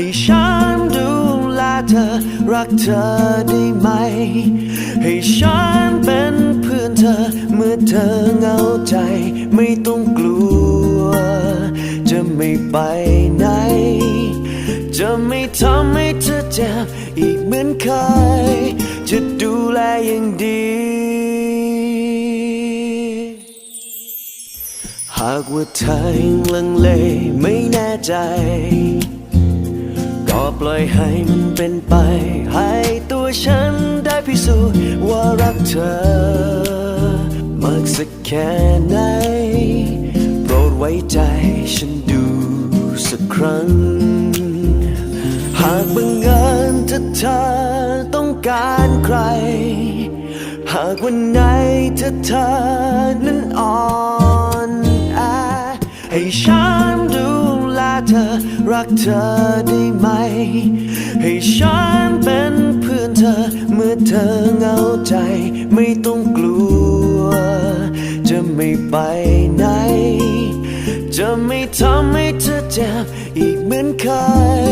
ให้ฉันดูแลเธอ รักเธอได้ไหม ให้ฉันเป็นเพื่อนเธอ เมื่อเธอเหงาใจ ไม่ต้องกลัว จะไม่ไปไหน จะไม่ทำให้เธอเจ็บอีกเหมือนเคย จะดูแลอย่างดีหากว่าเธอยังลังเลไม่แน่ใจ ปล่อยให้มันเป็นไป ให้ตัวฉันได้พิสูจน์ว่ารักเธอมากสักแค่ไหน โปรดไว้ใจฉันดูสักครั้ง หากบังเอิญถ้าเธอต้องการใคร หากวันไหนถ้าเธอนั้นอ่อนแอให้ฉันดู เธอ รักเธอได้ไหม ให้ฉันเป็นเพื่อนเธอ เมื่อเธอเหงาใจ ไม่ต้องกลัว จะไม่ไปไหน จะไม่ทำให้เธอเจ็บอีกเหมือนเคย